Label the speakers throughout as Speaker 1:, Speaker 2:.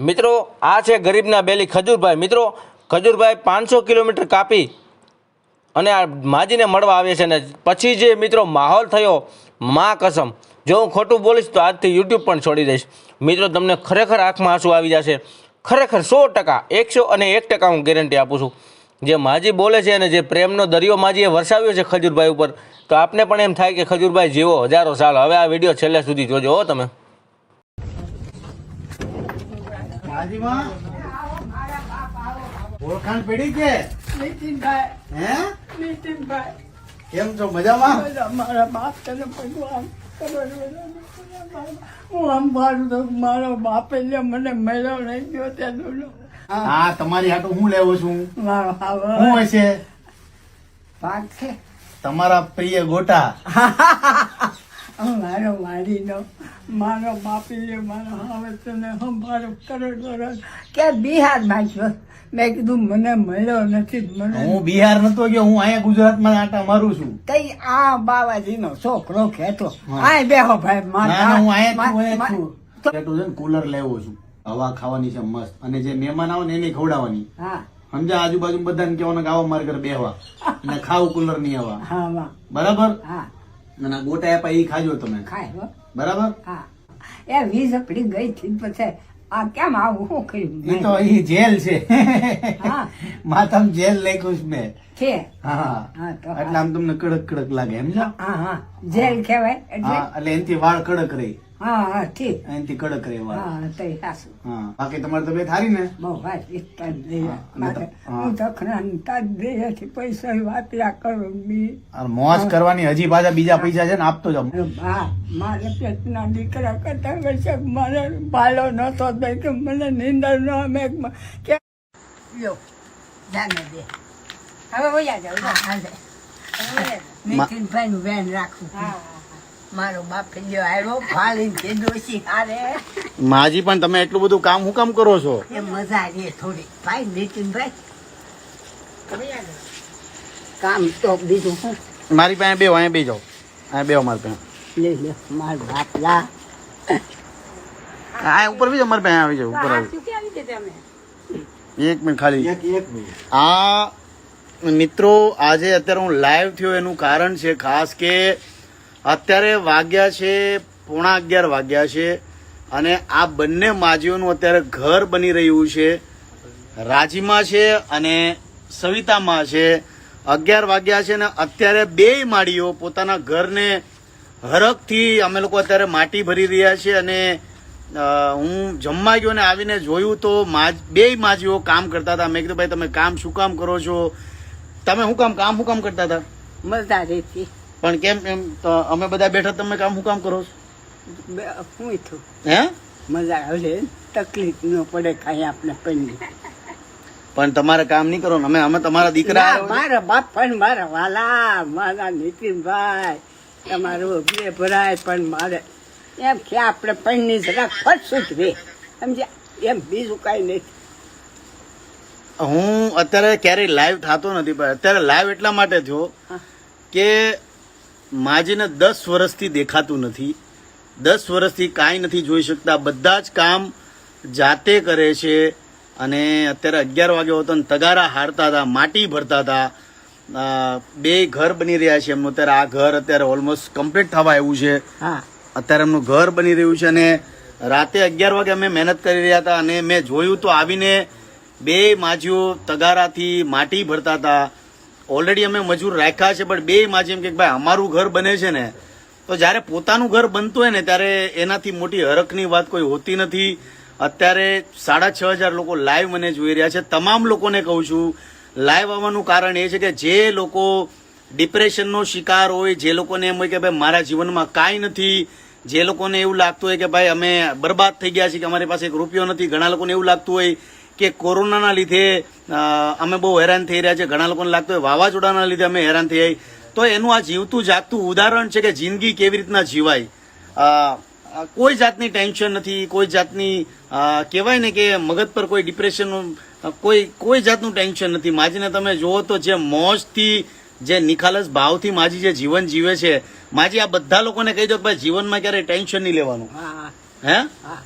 Speaker 1: મિત્રો, આ છે ગરીબના બેલી ખજૂરભાઈ. મિત્રો, ખજૂરભાઈ પાંચસો કિલોમીટર કાપી અને આ માજીને મળવા આવે છે ને પછી જે મિત્રો માહોલ થયો, મા કસમ. જો હું ખોટું બોલીશ તો આજથી યુટ્યુબ પણ છોડી દઈશ. મિત્રો, તમને ખરેખર આંખમાં આંસુ આવી જશે. ખરેખર સો ટકા, એકસો અને એક ટકા હું ગેરંટી આપું છું. જે માજી બોલે છે અને જે પ્રેમનો દરિયો માજીએ વરસાવ્યો છે ખજૂરભાઈ ઉપર, તો આપને પણ એમ થાય કે ખજૂરભાઈ જીવો હજારો સાલ. હવે આ વીડિયો છેલ્લે સુધી જોજો હો તમે.
Speaker 2: ઓળખાણ પડી કે?
Speaker 3: નીતિનભાઈ
Speaker 2: હે?
Speaker 3: નીતિનભાઈ.
Speaker 2: કેમ છો? મજામાં?
Speaker 3: મારા બાપ તને ભગવાન હું આમ મારું તો મારો બાપ એટલે મને મળ્યો નહીં ગયો ત્યાં
Speaker 2: હા તમારી હાટુ હું લેવો છું?
Speaker 3: મારો
Speaker 2: શું
Speaker 3: હવે
Speaker 2: હોય છે. તમારા પ્રિય ગોટા.
Speaker 3: મારો વાડીનો મારો બાપીએ મારો હવે તને સંભાળો કરો કરો. કે બિહાર છો? મેં કીધું મને મળ્યો નથી મને
Speaker 2: હું બિહાર નતો ગયો હું અહીંયા ગુજરાતમાં આટા મારું છું.
Speaker 3: કઈ આ બાવાજીનો છોકરો ખેતો. આય બેહો ભાઈ
Speaker 2: ના હું અહીંયા છું
Speaker 3: મા-
Speaker 2: છું. કુલર લેવો છું. હવા ખાવાની છે મસ્ત. અને જે મહેમાન આવે ને એને ખવડાવવાની.
Speaker 3: હા.
Speaker 2: સમજા આજુબાજુ બધાને કહેવાનું કે આવો મારે ઘરે બેહવા. અને ખાવું કુલરની હવા.
Speaker 3: હા
Speaker 2: બરાબર?
Speaker 3: હા.
Speaker 2: અને ગોટા આપ્યા એ ખાજો તમે.
Speaker 3: ખાય
Speaker 2: બરાબર?
Speaker 3: હા. એ વીજ પડી ગઈ થી પછી આ કેમ આવું? હું કર્યું
Speaker 2: એ તો એ જેલ છે.
Speaker 3: હા.
Speaker 2: માથામાં જેલ લખ્યું છે મેં.
Speaker 3: છે?
Speaker 2: હા
Speaker 3: હા.
Speaker 2: એટલે આમ તમને કડક કડક લાગે એમ
Speaker 3: હા હા. જેલ કહેવાય એટલે
Speaker 2: એનાથી વાળ કડક રહે.
Speaker 3: હા હા ઠીક.
Speaker 2: કડક રહે
Speaker 3: હા સાસુ
Speaker 2: હા. બાકી તમારી તબિયત સારી ને?
Speaker 3: બહુ.
Speaker 2: હા, હા.
Speaker 3: હું દેહથી પૈસા કરું બી
Speaker 2: મોજ કરવાની હજી પાછા બીજા પૈસા છે ને આપતો જાવ
Speaker 3: બા મારે પેટના દીકરા કરતા વર્ષે મારે બાલો નતો દઈ કે મને નીંદર ન અમે કે લો જાને દે. હવે વયા જાવ હાલે નીતિનભાઈ નું વેન રાખું. મારો બાપ ગયો આવ્યો ફાળી કે હારે.
Speaker 2: માજી પણ તમે એટલું બધું કામ હું કામ કરો છો?
Speaker 3: એ મજા રે થોડી ભાઈ નીતિનભાઈ કામ તો બીજું શું
Speaker 2: મારી પાસે બે અહીંયા બે જાઓ. અહીંયા બે મારી પાસે.
Speaker 3: લે લે મારો બાપ લા.
Speaker 2: આ ઉપર બી અમારી પાસે આવી જાવ ઉપર આવી. એક મિનિટ ખાલી. આ મિત્રો આજે અત્યારે હું લાઈવ થયો એનું કારણ છે ખાસ કે અત્યારે વાગ્યા છે, પોણા અગિયાર વાગ્યા છે અને આ બંને માજીઓનું અત્યારે ઘર બની રહ્યું છે. રાજીમાં છે અને સવિતામાં છે. અગિયાર વાગ્યા છે ને અત્યારે બે માળીઓ પોતાના ઘરને હરખથી અમે લોકો અત્યારે માટી ભરી રહ્યા છે અને હું જમવા ગયો ને આવીને જોયું તો બે માજીઓ કામ કરતા હતા. મેં કીધું, ભાઈ, તમે કામ શું કામ કરો છો? તમે શું કામ કામ શું કામ કરતા હતા?
Speaker 3: મજા રહેતી
Speaker 2: પણ કેમ એમ તો અમે બધા બેઠા તમે કામ શું કામ કરો છો?
Speaker 3: હું થયું
Speaker 2: હે?
Speaker 3: મજા આવે તકલીફ ન પડે કાંઈ આપણે પૈણી
Speaker 2: પણ તમારે કામ નહીં કરો અમે અમે તમારા દીકરા
Speaker 3: મારા બાપ પણ મારા વાલા મારા નીતિનભાઈ તમારું બે ભરાય પણ મારે એમ કે આપણે પૈણી જરાક જ રે સમજ્યા? એમ બીજું કાંઈ નહીં.
Speaker 2: હું અત્યારે ક્યારેય લાઈવ થતો નથી પણ અત્યારે લાઈવ એટલા માટે થયો કે માજીને દસ વર્ષથી દેખાતું નથી. દસ વર્ષથી કાંઈ નથી જોઈ શકતા. બધા જ કામ જાતે કરે છે અને અત્યારે અગિયાર વાગે હોતો ને તગારા હારતા હતા માટી ભરતા હતા. બે ઘર બની રહ્યા છે એમનું. અત્યારે આ ઘર અત્યારે ઓલમોસ્ટ કમ્પ્લીટ થવા આવ્યું છે. અત્યારે એમનું ઘર બની રહ્યું છે અને રાતે અગિયાર વાગે અમે મહેનત કરી રહ્યા હતા અને મેં જોયું તો આવીને બે માજીઓ તગારાથી માટી ભરતા હતા. ઓલરેડી અમે મજૂર રાખ્યા છે, પણ બે માજી એમ કે ભાઈ, અમારું ઘર બને છે ને, તો જ્યારે પોતાનું ઘર બનતું હોય ને, ત્યારે એનાથી મોટી હરખની વાત કોઈ હોતી નથી. અત્યારે સાડા છ હજાર લોકો લાઈવ મને જોઈ રહ્યા છે. તમામ લોકોને કહું છું લાઈવ આવવાનું કારણ એ છે કે જે લોકો ડિપ્રેશનનો શિકાર હોય, જે લોકોને એમ હોય કે ભાઈ, મારા જીવનમાં કાંઈ નથી, જે લોકોને એવું લાગતું હોય કે ભાઈ, અમે બરબાદ થઈ ગયા છીએ, કે અમારી પાસે એક રૂપિયો નથી, ઘણા લોકોને એવું લાગતું હોય કે કોરોનાના લીધે અમે બહુ હેરાન થઈ રહ્યા છે. ઘણા લોકોને લાગતું હોય વાવાઝોડાના લીધે અમે હેરાન થઈ તો એનું આ જીવતું જાગતું ઉદાહરણ છે કે જિંદગી કેવી રીતના જીવાય? કોઈ જાતની ટેન્શન નથી કોઈ જાતની કહેવાય ને કે મગજ પર કોઈ ડિપ્રેશનનું કોઈ કોઈ જાતનું ટેન્શન નથી. માજીને તમે જુઓ તો જે મોજથી જે નિખાલસ ભાવથી માજી જે જીવન જીવે છે માજી આ બધા લોકોને કહી દો કે ભાઈ જીવનમાં ક્યારે ટેન્શન નહીં લેવાનું.
Speaker 3: હે?
Speaker 2: હા.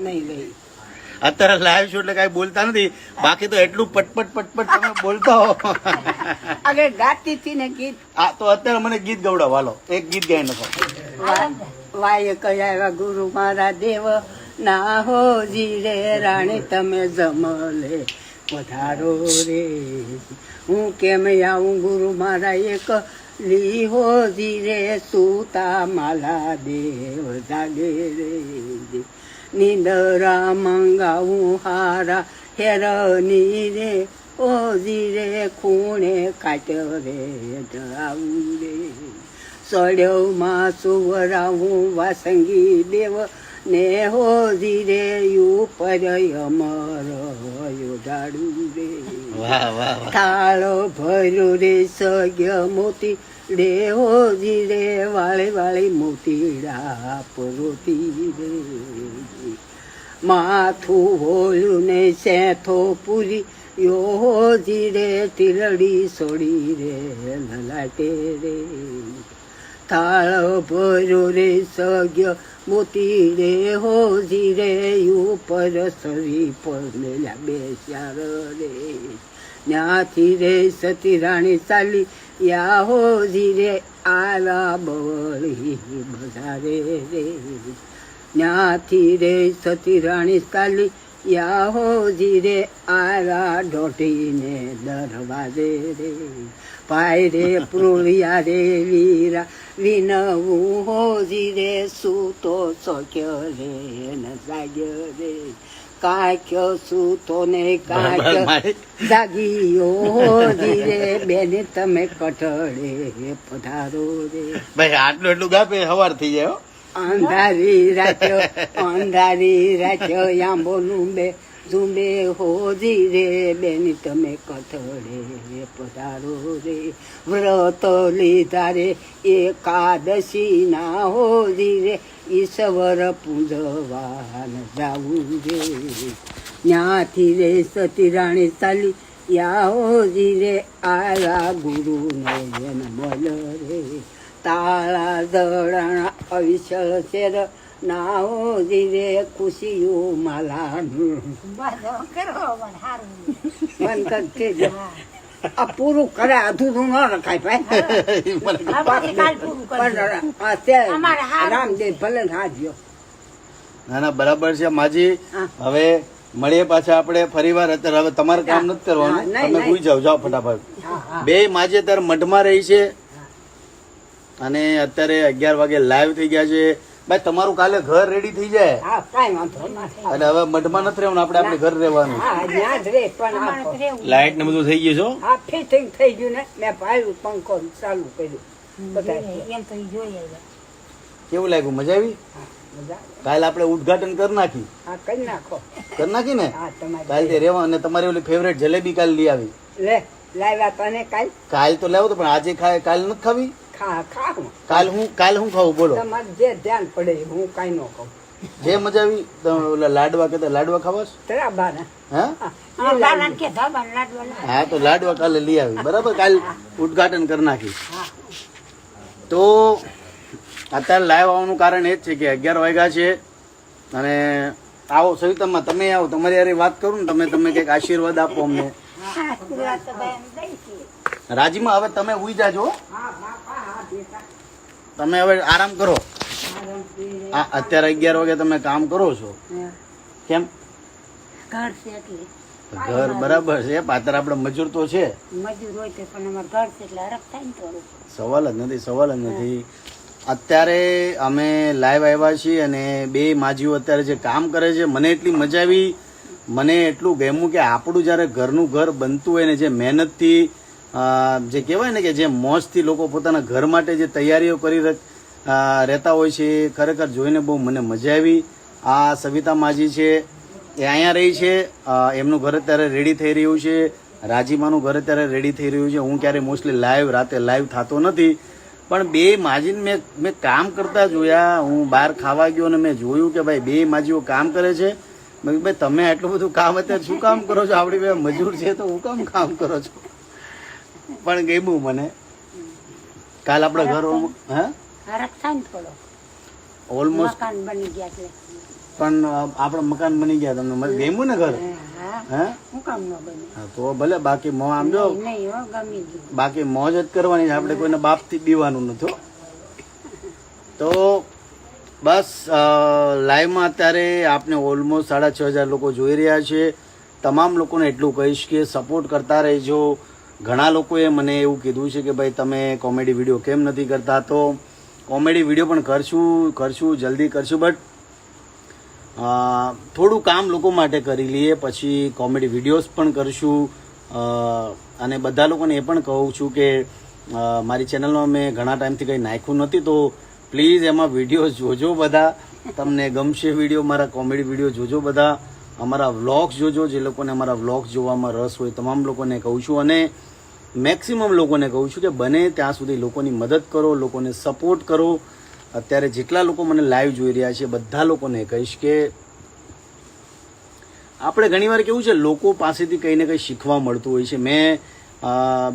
Speaker 3: નહીં નહીં.
Speaker 2: અત્યારે લાઈવ છું એટલે કઈ બોલતા નથી. બાકી તો એટલું પટપટ પટપટ તમે બોલતા હો.
Speaker 3: અરે ગાતી હતી ને ગીત.
Speaker 2: આ તો અત્યારે મને ગીત ગવડાવો. હાલો એક ગીત ગાઈ નાખો
Speaker 3: વાય કયા ગુરુ મારા દેવ ના હો રે રાણી તમે જમલે પધારો રે. હું કેમ આવું ગુરુ મારા એક? લીહો રે સુતા માલા દેવ જાગે રે. નિંદરા મંગાવું હારા હેરની રે ઓજી રે ખૂણે કાટ્યો રે જળાવું રે સળ્યો માં સુવરાવું વાસંગી દેવ ને હો ધીરે ઉપર અમર યોજાડું રે. થાળો ભર્યો રે સગ્ય મોતી રે હો ધીરે વાળી વાળી મોતીડા રોતી રે. માથું હોળ્યું ને સેથો પૂરી યો ધીરે ટીલડી સોડી રે લલાટે રે. થાળ ભર્યો રે સગ્ય મોતી રે હો રે ઉપર સરી પર મેલા બેસ્યાર રે. ત્યાંથી રે સતી રાણી ચાલી, યા હો રે આલા બળી બધારે રે. ત્યાંથી રે સતી રાણી ચાલી, યા હો રે આલા ઢોટીને દરવાજે રે. પાય રે પ્રોળિયા રે વીરા વિનવું હો રે સૂતો સક્યો રે ન જાગ્યો રે કાક્યો સૂતો ને કાક્યો જાગીયો હો ધીરે બેને તમે કઠળે પધારો રે
Speaker 2: ભાઈ આટલું એટલું ગાપે સવાર થઈ જાય
Speaker 3: અંધારી રાખ્યો અંધારી રાખ્યો આંબો લુંબે ઝુંબે હોજી રે, બેની તમે કથળે પધારો રે. વ્રત લીધા રે, એકાદશી ના હોજી રે. ઈશ્વર પૂજવાન જાવું રે. ત્યાંથી રે સતી રાણી ચાલી યા હોજી રે. આયા ગુરુ નયન મલ રે. તાળા દળણ અવિશળ શેર ના હોજી રે ખુશીયું માલાનું. બંધ કરતી જ. આ પૂરું કરે અધૂરું ન રખાય ભાઈ. પણ આ રામદેવ ભલે હાજ્યો.
Speaker 2: ના ના બરાબર છે માજી. હવે મળીએ પાછા આપણે ફરીવાર. અત્યારે હવે તમારે કામ નથી કરવાનું. તમે. ભૂઈ જાઓ જાઓ ફટાફટ. બે માજી અત્યારે મઢમાં રહી છે. અને અત્યારે અગિયાર વાગે લાઈવ થઈ ગયા છે. ભાઈ તમારું કાલે ઘર રેડી થઈ જાય.
Speaker 3: હા કાઈ વાંધો નથી.
Speaker 2: અને હવે મઢમાં નથી રહેવાનું આપણે આપણે ઘર રહેવાનું.
Speaker 3: હા ત્યાં જ રે પણ આ
Speaker 1: લાઇટ ને બધું થઈ ગયું છો?
Speaker 3: હા ફિટિંગ થઈ ગયું ને મેં ભાઈ પંખો ચાલુ કર્યું. બધા
Speaker 2: કેવું લાગ્યું મજા આવી? કાલ આપણે ઉદઘાટન કરી નાખી.
Speaker 3: હા કરી નાખો.
Speaker 2: કરી નાખી ને? કાલ તે રેવા અને તમારી ઓલી ફેવરેટ જલેબી કાલ લઈ આવી.
Speaker 3: લે લાવ્યા તને કાલ?
Speaker 2: કાલ તો લાવો તો પણ આજે ખાય કાલ નથી ખાવ? કાલ હું કાલ હું ખાવું બોલો.
Speaker 3: તમારે જે ધ્યાન પડે હું કાંઈ ન કહું
Speaker 2: જે મજા આવી તમે ઓલા લાડવા કહેતા લાડવા ખાવા છે?
Speaker 3: તરા બાના.
Speaker 2: હા?
Speaker 3: હા, એ લાવ્યું.
Speaker 2: હા તો લાડવા કાલે લઈ આવી. બરાબર? કાલ ઉદઘાટન કરી નાખી. તો અત્યારે લાઈવ આવવાનું કારણ એ જ છે કે અગિયાર વાગ્યા છે અને આવો સવિતામાં તમે આવો તમારી યારે વાત કરું ને તમે તમે કંઈક આશીર્વાદ આપો અમને. રાજીમાં હવે તમે ઉઈ જાજો હો. તમે હવે આરામ કરો. આ અત્યારે અગિયાર વાગે તમે કામ કરો છો. કેમ?
Speaker 3: ઘર છે એટલે.
Speaker 2: ઘર બરાબર છે પાત્ર આપણે મજૂર તો છે.
Speaker 3: મજૂર હોય તો પણ અમારે ઘર છે એટલે હરખ થાય ને થોડું
Speaker 2: સવાલ જ નથી સવાલ જ નથી. અત્યારે અમે લાઈવ આવ્યા છીએ અને બે માજીઓ અત્યારે જે કામ કરે છે મને એટલી મજા આવી. મને એટલું ગમ્યું કે આપણું જ્યારે ઘરનું ઘર બનતું હોય ને જે મહેનતથી જે કહેવાય ને કે જે મોજથી લોકો પોતાના ઘર માટે જે તૈયારીઓ કરી રહેતા હોય છે, ખરેખર જોઈને બહુ મને મજા આવી. આ સવિતા માજી છે, એ અહીંયા રહી છે. એમનું ઘર અત્યારે રેડી થઈ રહ્યું છે. રાજીમાનું ઘર અત્યારે રેડી થઈ રહ્યું છે. હું ક્યારેય મોસ્ટલી લાઈવ રાતે લાઈવ થતો નથી. પણ બે માજીને મેં મેં કામ કરતા જોયા. હું બહાર ખાવા ગયો અને મેં જોયું કે ભાઈ, બે માજીઓ કામ કરે છે. મેં ભાઈ, તમે આટલું બધું કામ અત્યારે શું કામ કરો છો? આપણી બે મજૂર છે, તો હું કામ કામ કરો છો? પણ ગમ્યું મને. કાલ આપણે ઘર હે?
Speaker 3: હરખ થાય ને થોડો.
Speaker 2: ઓલમોસ્ટ
Speaker 3: મકાન બની ગયા એટલે.
Speaker 2: પણ અ, મકાન બની ગયા તમને મને ગમ્યું ને ઘર? તો ભલે બાકી મો આમ જો. બાકી મોજ જ કરવાની આપણે કોઈને બાપથી બીવાનું નથી તો બસ લાઈવમાં અત્યારે આપને ઓલમોસ્ટ સાડા છ હજાર લોકો જોઈ રહ્યા છે. તમામ લોકોને એટલું કહીશ કે સપોર્ટ કરતા રહેજો. ઘણા લોકોએ મને એવું કીધું છે કે ભાઈ, તમે કોમેડી વીડિયો કેમ નથી કરતા? તો કોમેડી વીડિયો પણ કરશું કરશું, જલ્દી કરશું, બટ થોડું કામ લોકો માટે કરી લઈએ, પછી કોમેડી વિડીયોઝ પણ કરશું. અને બધા લોકોને એ પણ કહું છું કે મારી ચેનલમાં મેં ઘણા ટાઈમથી કંઈ નાખ્યું નથી, તો પ્લીઝ એમાં વીડિયો જોજો બધા. તમને ગમશે વીડિયો, મારા કોમેડી વીડિયો જોજો બધા. અમારા વ્લોગ્સ જોજો, જે લોકોને અમારા વ્લોગ્સ જોવામાં રસ હોય, તમામ લોકોને કહું છું. અને મેક્સિમમ લોકોને કહું છું કે બને ત્યાં સુધી લોકોની મદદ કરો, લોકોને સપોર્ટ કરો. અત્યારે જેટલા લોકો મને લાઈવ જોઈ રહ્યા છે, બધા લોકોને કહીશ કે આપણે ઘણીવાર કેવું છે, લોકો પાસેથી કંઈ ને કંઈ શીખવા મળતું હોય છે. મેં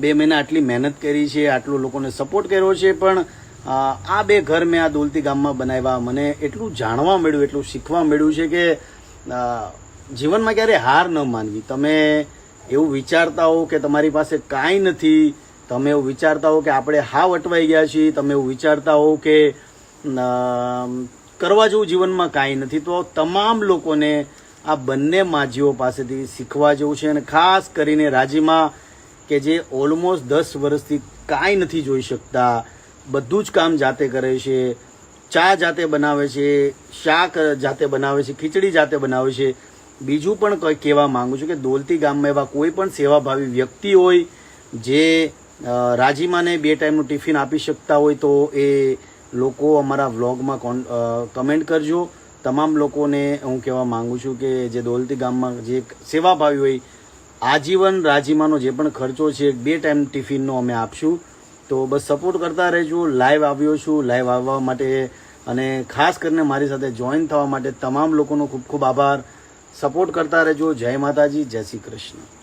Speaker 2: બે મહિના આટલી મહેનત કરી છે, આટલો લોકોને સપોર્ટ કર્યો છે, પણ આ બે ઘર મેં આ દોલતી ગામમાં બનાવ્યા. મને એટલું જાણવા મળ્યું, એટલું શીખવા મળ્યું છે કે જીવનમાં ક્યારે હાર ન માનવી. તમે એવું વિચારતા હો કે તમારી પાસે કાંઈ નથી, તમે એવું વિચારતા હો કે આપણે હાવ અટવાઈ ગયા છીએ, તમે એવું વિચારતા હો કે કરવા જેવું જીવનમાં કાંઈ નથી. તો તમામ લોકોને આ બંને માજીઓ પાસેથી શીખવા જેવું છે અને ખાસ કરીને રાજીમાં કે જે ઓલમોસ્ટ દસ વર્ષથી કાંઈ નથી જોઈ શકતા, બધું જ કામ જાતે કરે છે, ચા જાતે બનાવે છે, શાક જાતે બનાવે છે, ખીચડી જાતે બનાવે છે. બીજું પણ કહેવા માંગુ છું કે દોલતી ગામમાં એવા કોઈ પણ સેવાભાવી વ્યક્તિ હોય જે રાજીમાને બે ટાઈમનું ટિફિન આપી શકતા હોય તો એ લોકો અમારા વ્લોગમાં કોન કમેન્ટ કરજો. તમામ લોકોને હું કહેવા માગું છું કે જે દોલતી ગામમાં જે સેવાભાવી હોય, આજીવન રાજીમાનો જે પણ ખર્ચો છે, બે ટાઈમ ટિફિનનો અમે આપશું. તો બસ સપોર્ટ કરતા રહેજો લાઈવ આવ્યો છું લાઈવ આવવા માટે અને ખાસ કરીને મારી સાથે જોઈન થવા માટે તમામ લોકોનો ખૂબ ખૂબ આભાર. સપોર્ટ કરતા રહેજો. જય માતાજી જય શ્રી કૃષ્ણ.